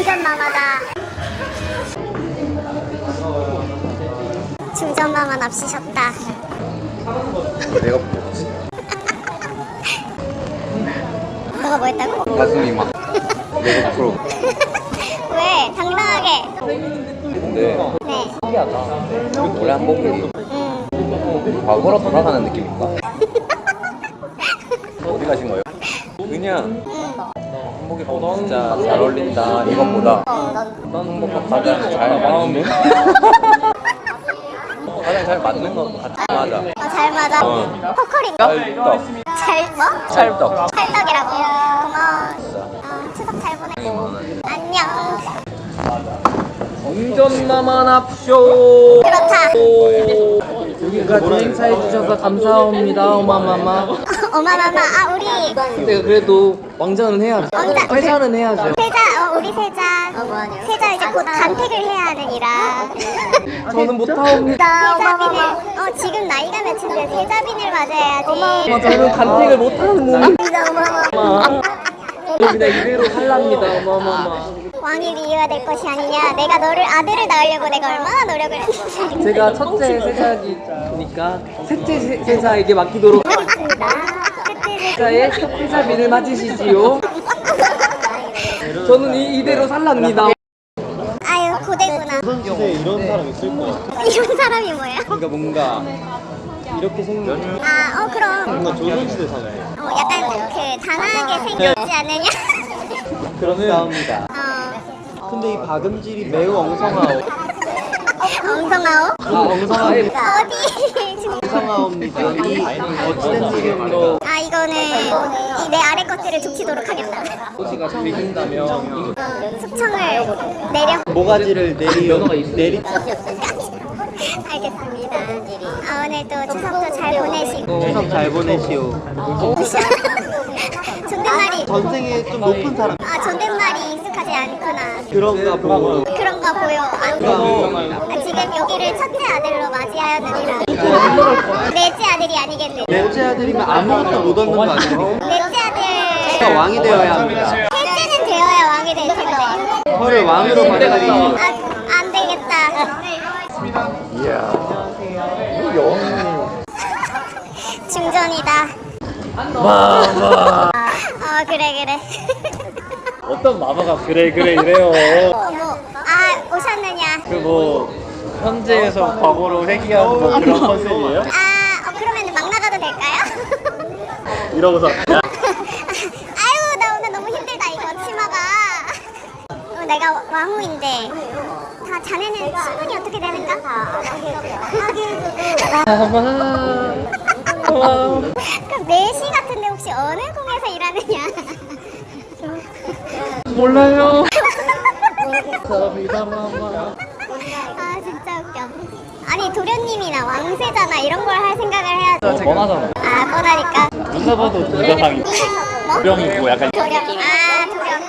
충전마마다. 충전마마 납치셨다. 내가 먹었지. 너가 뭐 했다고? 가슴이 막 내가 부러워. 왜? 당당하게. 근데 네. 신기하다. 원래 한복이 음. 과거로 돌아가는 느낌인가? 어디 가신 거예요? 그냥 한복이 어, 진짜 잘 어울린다 이것보다 어, 넌. 넌 한복과 가장 잘 맞는 가장 잘 맞는 것 같아 맞아 어, 잘 맞아. 어. 포컬인가? 찰떡 잘 뭐? 찰떡 찰떡이라고. 고마워. 어, 추석 잘 보내고. 안녕. 운전마마 납쇼 그렇다. 여기까지 행사해주셔서 감사합니다 어마마마 어마마마. 아, 우리 내가 그래도 왕자는 해야죠 왕자. 회사는 해야죠 세자, 어, 우리 세자. 어, 뭐하냐? 세자 이제 곧 간택을 해야 하느니라. 저는 못하옵니다 세자빈을, 어, 지금 나이가 몇인데 세자빈을 맞아야지. 어, 저는 간택을 못하는 어마어마. 그냥 이대로 살랍니다 어마마마 왕이 미워야 될 것이 아니냐. 내가 너를 아들을 낳으려고 내가 얼마나 노력을 했는지. 제가 첫째 세자이니까 셋째 세- 세자에게 맡기도록 하겠습니다. 그때 세자의 세자비를 맞으시지요 저는 이, 이대로 살랍니다 아유 고대구나. 시대에 이런 사람 있을 것 같아. 이런 사람이 뭐야? 그러니까 뭔가 이렇게 생긴 아, 어 그럼. 뭔가 조선시대 사람. 어, 약간 그 단아하게 생겼지 않느냐? 그렇습니다. 어, 근데 이 박음질이 매우 엉성하오. 엉성하오? 엉성합니다. 어디? 지금- 엉성하옵니다. 이 어찌된 아 이거는 이 내 아래 것들을 족치도록 하겠다. 소시가 비긴다면 어, 숙청을 내려. 모가지를 내리 내리 알겠습니다. 아 오늘 또 추석도 잘 보내시고. 추석 잘 보내시오. 존댓말이. 전생에 좀 높은 사람 아 존댓말이 익숙하지 않구나. 그런가 보고. 그런가 보여. 안 아, 지금 여기를 첫째 아들로 맞이하였느니라. 넷째 아들이 아니겠네. 넷째 아들이면 아무것도 못 얻는 거 아니에요? 넷째 아들. 제가 왕이 되어야 합니다. 셋째는 되어야 왕이 될 텐데. 저를 왕으로 받아들이시. 아, 안 되겠다. 충전이다. 마마 어, 그래, 그래. 어떤 마마가 그래 그래 이래요 어머, 아, 오셨느냐. 그뭐 현재에서 과거로 회귀하는 뭐 그런 컨셉이에요? 아, 어, 그러면 막 나가도 될까요? 이러고서 아유, 나 오늘 너무 힘들다, 이거, 치마가. 어, 내가 왕후인데. 다 자네는 신분이 어떻게 되는가? 그럼 4시 같은데 혹시 어느宫에서 일하느냐? 몰라요 마마 아 진짜 웃겨. 아니 도련님이나 왕세자나 이런 걸 할 생각을 해야지. 뻔하잖아 아 뻔하니까. 누가 봐도 도자상이 뭐? 병이고 약간 도련. 아